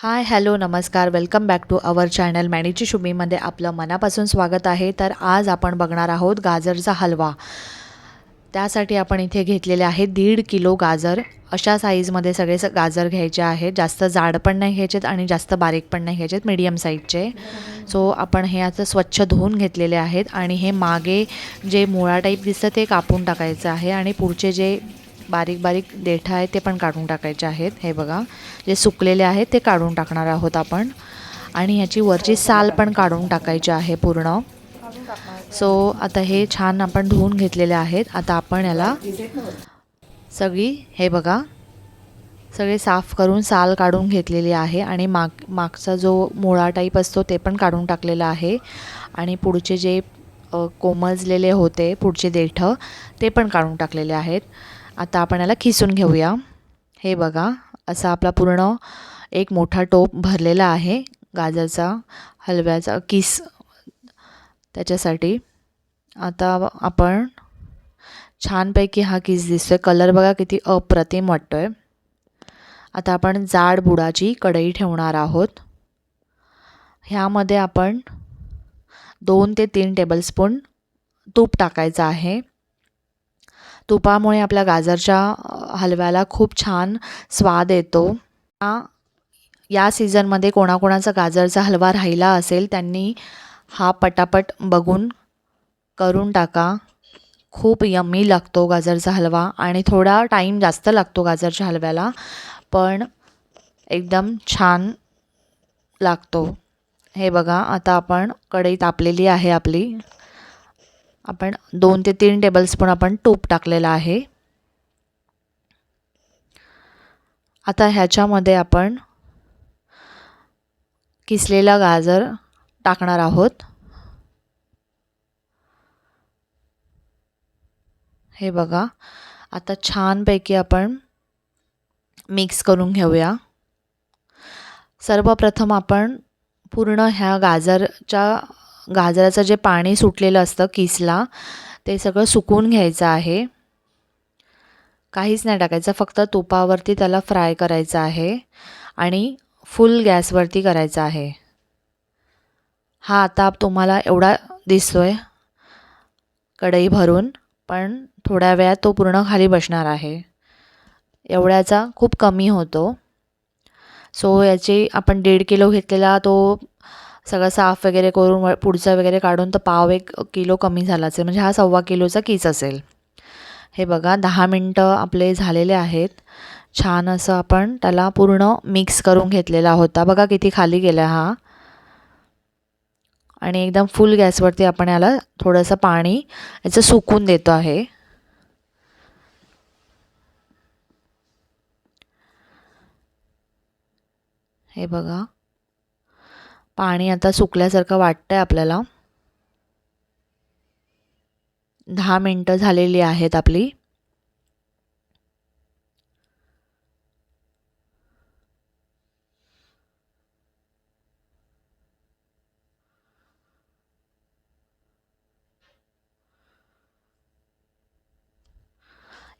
हाय hello नमस्कार. Welcome back to our channel मॅनीची शुमीमध्ये आपलं मनापासून स्वागत आहे. तर आज आपण बघणार आहोत गाजरचा हलवा. त्यासाठी आपण इथे घेतलेले आहे दीड किलो गाजर. अशा साईजमध्ये सगळे स गाजर घ्यायचे आहेत. जास्त जाड पण नाही घ्यायचेत आणि जास्त बारीक पण नाही घ्यायचेत मीडियम साईजचे सो आपण हे आता स्वच्छ धुवून घेतलेले आहेत आणि हे मागे जे मुळा टाईप दिसतं ते कापून टाकायचं आहे आणि पुढचे जे बारीक बारीक देठं आहेत ते पण काढून टाकायचे आहेत. हे बघा जे सुकलेले आहेत ते काढून टाकणार आहोत आपण. आणि ह्याची वरची साल पण काढून टाकायची आहे पूर्ण. सो आता हे छान आपण धुवून घेतलेले आहेत. आता आपण याला सगळी हे बघा सगळे साफ करून साल काढून घेतलेली आहे. आणि माग मागचा जो मुळा टाईप असतो ते पण काढून टाकलेला आहे. आणि पुढचे जे कोमजलेले होते पुढचे देठं ते पण काढून टाकलेले आहेत. आता आपण याला खिसून घेऊया. हे बघा असा आपला पूर्ण एक मोठा टोप भरलेला आहे गाजरचा हलव्याचा किस त्याच्यासाठी. आता आपण छानपैकी हा किस दिसतोय. कलर बघा किती अप्रतिम वाटतो आहे आता आपण जाड बुडाची कढई ठेवणार आहोत. ह्यामध्ये आपण दोन ते तीन टेबलस्पून तूप टाकायचं आहे. तुपामुळे आपल्या गाजरच्या हलव्याला खूप छान स्वाद येतो. या सीझनमध्ये कोणाकोणाचा गाजरचा हलवा राहिला असेल त्यांनी हा पटापट बघून करून टाका. खूप यम्मी लागतो गाजरचा हलवा आणि थोडा टाईम जास्त लागतो गाजरच्या हलव्याला पण एकदम छान लागतो. हे बघा आता आपण कढई तापलेली आहे आपली. आपण दोन ते तीन टेबलस्पून आपण तूप टाकलेलं आहे. आता ह्याच्यामध्ये आपण किसलेला गाजर टाकणार आहोत. हे बघा आता छानपैकी आपण मिक्स करून घेऊया. सर्वप्रथम आपण पूर्ण ह्या गाजरच्या गाजराचं जे पाणी सुटलेलं असतं किसला ते सगळं सुकून घ्यायचं आहे. काहीच नाही टाकायचं फक्त तुपावरती त्याला फ्राय करायचं आहे आणि फुल गॅसवरती करायचा आहे. हा आता तुम्हाला एवढा दिसतो आहे कढई भरून पण थोड्या वेळात तो पूर्ण खाली बसणार आहे. एवढ्याचा खूप कमी होतो. सो याची आपण दीड किलो घेतलेला तो सगळं साफ वगैरे करून व पुढचं वगैरे काढून तर पाव एक किलो कमी झाला असेल म्हणजे हा सव्वा किलोचा कीस असेल. हे बघा दहा मिनटं आपले झालेले आहेत. छान असं आपण त्याला पूर्ण मिक्स करून घेतलेला होता. बघा किती खाली गेला हा. आणि एकदम फुल गॅसवरती आपण याला थोडंसं पाणी याचं सुकून देतो आहे. हे बघा. पाणी आता सुकल्यासारखं वाटतं आहे आपल्याला. दहा मिनटं झालेली आहेत आपली.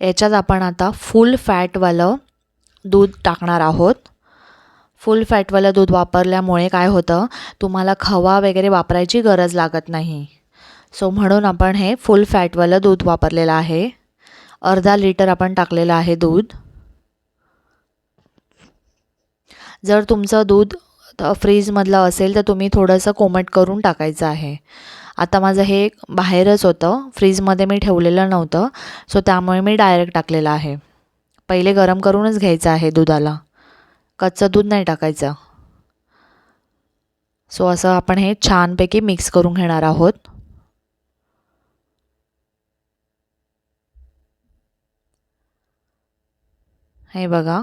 याच्यात आपण आता फुल फॅटवालं दूध टाकणार आहोत. फुल फॅटवालं दूध वापरल्यामुळे काय होतं? तुम्हाला खवा वगैरे वापरायची गरज लागत नाही. सो म्हणून आपण हे फुल फॅटवालं दूध वापरलेलं आहे. अर्धा लिटर आपण टाकलेलं आहे दूध. जर तुमचं दूध फ्रीजमधलं असेल तर तुम्ही थोडंसं कोमट करून टाकायचं आहे. आता माझं हे बाहेरच होतं. फ्रीजमध्ये मी ठेवलेलं नव्हतं. सो त्यामुळे मी डायरेक्ट टाकलेलं आहे. पहिले गरम करूनच घ्यायचं आहे दुधाला. कच्चं दूध नाही टाकायचं. सो असं आपण हे छानपैकी मिक्स करून घेणार आहोत. हे बघा.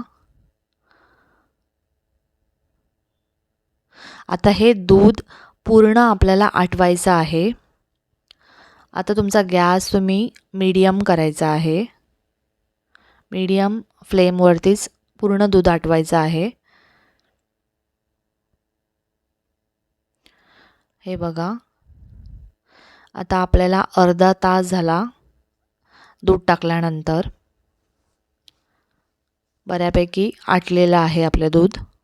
आता हे दूध पूर्ण आपल्याला आटवायचं आहे. आता तुमचा गॅस तुम्ही मीडियम करायचा आहे. मीडियम फ्लेमवरतीच पूर्ण दूध आटवायचं आहे. हे बघा. आता आपल्याला अर्धा तास झाला दूध टाकल्यानंतर. बऱ्यापैकी आटलेलं आहे आपलं दूध.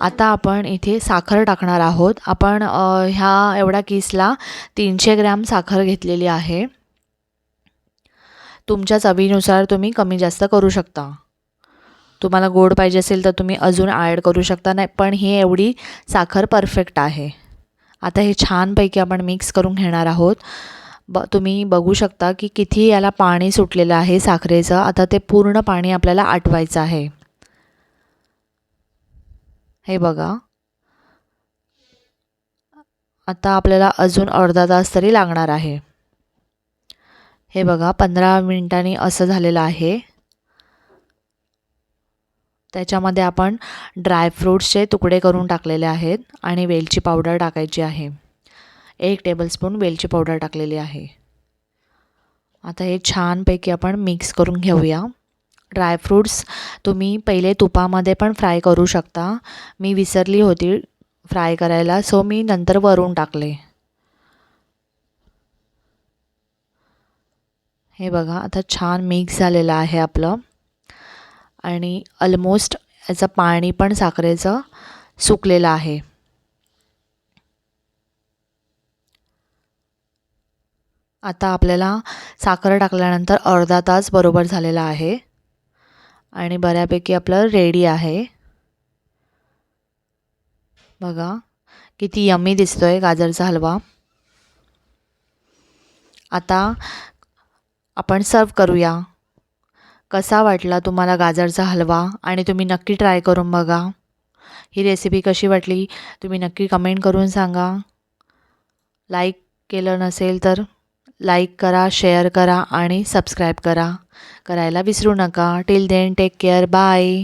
आता आपण इथे साखर टाकणार आहोत. आपण ह्या एवढ्या किसला तीनशे ग्रॅम साखर घेतलेली आहे. तुमच्या चवीनुसार तुम्ही कमी जास्त करू शकता. तुम्हाला गोड पाहिजे असेल तर तुम्ही अजून ॲड करू शकता. नाही पण ही एवढी साखर परफेक्ट आहे. आता हे छानपैकी आपण मिक्स करून घेणार आहोत. ब तुम्ही बघू शकता की किती याला पाणी सुटलेलं आहे साखरेचं. आता ते पूर्ण पाणी आपल्याला आटवायचं आहे. हे बघा. आता आपल्याला अजून अर्धा तास तरी लागणार आहे. हे बघा पंधरा मिनिटांनी असं झालेलं आहे. त्याच्यामध्ये आपण ड्रायफ्रूट्सचे तुकडे करून टाकलेले आहेत आणि वेलची पावडर टाकायची आहे. एक टेबलस्पून वेलची पावडर टाकलेली आहे. आता हे छानपैकी आपण मिक्स करून घेऊया. ड्रायफ्रूट्स तुम्ही पहिले तुपामध्ये पण फ्राय करू शकता. मी विसरली होती फ्राय करायला सो मी नंतर वरून टाकले. हे बघा आता छान मिक्स झालेलं आहे आपलं. आणि ऑलमोस्ट याचं पाणी पण साखरेचं सुकलेलं आहे. आता आपल्याला साखर टाकल्यानंतर अर्धा तास बरोबर झालेला आहे. आणि बऱ्यापैकी आपलं रेडी आहे. बघा किती यम्मी आहे गाजरचा हलवा. आता आपण सर्व करूया. कसा वाटला तुम्हाला गाजरचा हलवा? आणि तुम्ही नक्की ट्राय करून बघा. ही रेसिपी कशी वाटली तुम्ही नक्की कमेंट करून सांगा. लाईक केलं नसेल तर लाईक करा शेअर करा आणि सबस्क्राईब करा. करायला विसरू नका. Till then take care. Bye.